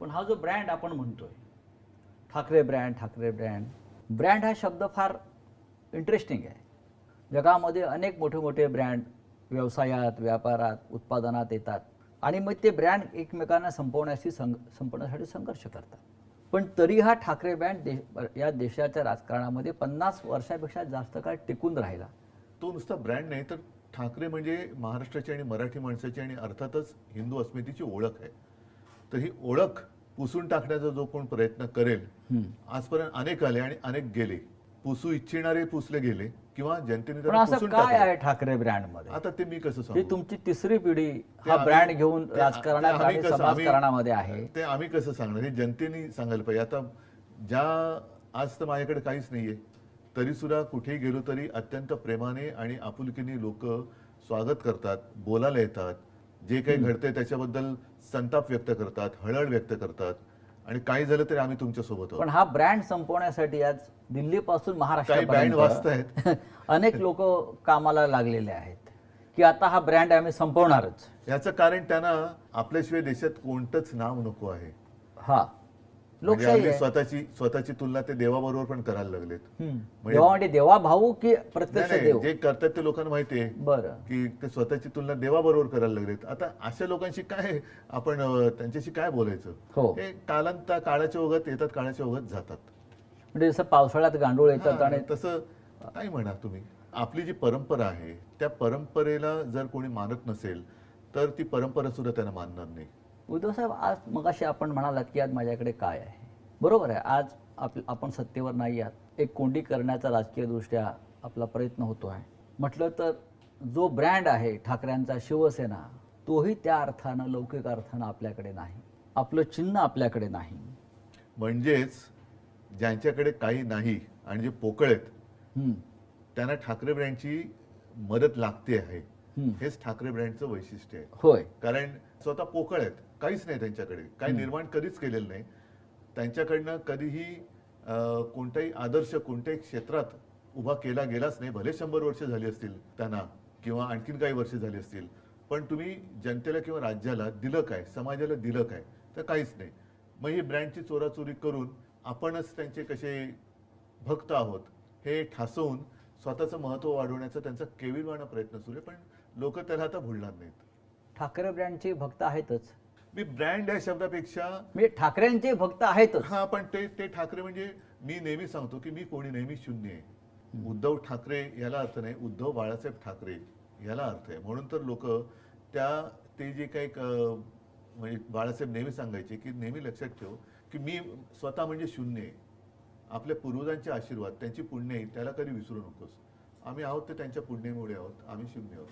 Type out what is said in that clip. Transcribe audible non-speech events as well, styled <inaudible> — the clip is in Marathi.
पण हा जो ब्रँड आपण म्हणतोय Thackeray brand Thackeray brand brand हा शब्द फार इंटरेस्टिंग आहे. जगामध्ये अनेक मोठे मोठे ब्रँड व्यवसायात व्यापारात उत्पादनात येतात आणि मग ते ब्रँड एकमेकांना संपवण्याशी संघ संपवण्यासाठी संघर्ष करतात. पण तरी हा ठाकरे ब्रँड देश या देशाच्या राजकारणामध्ये पन्नास वर्षापेक्षा जास्त काळ टिकून राहिला. तो नुसता ब्रँड नाही तर ठाकरे म्हणजे महाराष्ट्राची आणि मराठी माणसाची आणि अर्थातच हिंदू अस्मितेची ओळख आहे. तर ही ओळख पुसून टाकण्याचा जो कोण प्रयत्न करेल आजपर्यंत अनेक आले आणि अनेक गेले. पुसू इच्छिणारे पुसले गेले किंवा जनतेने असं काय. आहे ठाकरे ब्रँडमध्ये? आता ते मी कसं सांगू? तुमची तिसरी पिढी हा ब्रँड घेऊन समाजकारणामध्ये आहे. ते आम्ही कसं सांगणार? हे जनतेने सांगायला पाहिजे. आता ज्या आज तर माझ्याकडे काहीच नाहीये. तरी सुद्धा कुठेही गेलो तरी अत्यंत प्रेमाने आणि आपुलकीने लोक स्वागत करतात बोलायला येतात. जे काही घडतंय त्याच्याबद्दल संताप व्यक्त करतात हळहळ व्यक्त करतात आणि काही झालं तरी आम्ही तुमच्यासोबत आहोत. पण हा ब्रँड संपवण्यासाठी आज दिल्लीपासून काही महाराष्ट्रापर्यंत बँड वाजतायत <laughs> अनेक लोक कामाला लागलेले आहेत की आता हा ब्रँड आम्ही संपवणारच. याचं कारण त्यांना आपल्याशिवाय देशात कोणतंच नाव नको आहे. हा. म्हणजे लोकशाही अगदी आहे. स्वतःची स्वतःची तुलना ते देवाबरोबर पण करायला लागलेत. हम्म. म्हणजे- देवा म्हणजे देवा भाऊ की प्रत्यक्ष नाही, देव? जे करतात ते लोकांना माहिती आहे. बरं. की ते स्वतःची तुलना देवाबरोबर करायला लागलेत. आता अशा लोकांशी काय आपण अं, त्यांच्याशी काय बोलायचं? हो. हे कालांत काळाच्या ओघात येतात काळाच्या ओघात जातात. म्हणजे जसं पावसाळ्यात गांडूळ येतात हा, आणि तसं काय म्हणा तुम्ही? आपली जी परंपरा आहे त्या परंपरेला जर कोणी मानत नसेल तर ती परंपरा सुद्धा त्यांना मानणार नाही. उद्धव साहेब आज मगाशी आपण म्हणालात की आज माझ्याकडे काय आहे? बरोबर आहे आज आप आपण सत्तेवर नाही आहात. एक कोंडी करण्याचा राजकीयदृष्ट्या आपला प्रयत्न होतो आहे. म्हटलं तर जो ब्रँड आहे ठाकरेंचा शिवसेना तोही त्या अर्थानं लौकिक अर्थानं आपल्याकडे नाही. आपलं चिन्ह आपल्याकडे नाही. म्हणजेच ज्यांच्याकडे काही नाही आणि जे पोकळ आहेत त्यांना ठाकरे ब्रँडची मदत लागते आहे. हेच ठाकरे ब्रँडचं वैशिष्ट्य आहे. होय. कारण स्वतः पोकळ आहेत. काहीच नाही त्यांच्याकडे. काही निर्माण कधीच केलेलं नाही. त्यांच्याकडनं कधीही कोणताही आदर्श कोणत्याही क्षेत्रात उभा केला गेलाच नाही. भले शंभर वर्ष झाली असतील त्यांना किंवा आणखीन काही वर्ष झाली असतील. पण तुम्ही जनतेला किंवा राज्याला दिलं काय समाजाला दिलं काय तर काहीच नाही. मग ही ब्रँडची चोराचोरी करून आपणच त्यांचे कसे भक्त आहोत हे ठासवून स्वतःचं महत्त्व वाढवण्याचा त्यांचा केविलवाणा प्रयत्न सुरू आहे पण लोक त्याला आता भुलणार नाहीत. ठाकरे ब्रँडचे भक्त आहेतच. मी ब्रँड या शब्दापेक्षा म्हणजे ठाकरेंचे भक्त आहेतच. हा पण ते ते ठाकरे म्हणजे मी नेहमी सांगतो की मी कोणी नेहमी शून्य आहे. उद्धव ठाकरे याला अर्थ नाही उद्धव बाळासाहेब ठाकरे याला अर्थ आहे. म्हणून तर लोक त्या ते जे काही म्हणजे बाळासाहेब नेहमी सांगायचे की नेहमी लक्षात ठेव की मी स्वतः म्हणजे शून्य आहे. आपल्या पूर्वजांचे आशीर्वाद त्यांची पुण्य आहे त्याला कधी विसरू नकोस. आम्ही आहोत ते त्यांच्या पुण्यामुळे आहोत आम्ही शून्य आहोत.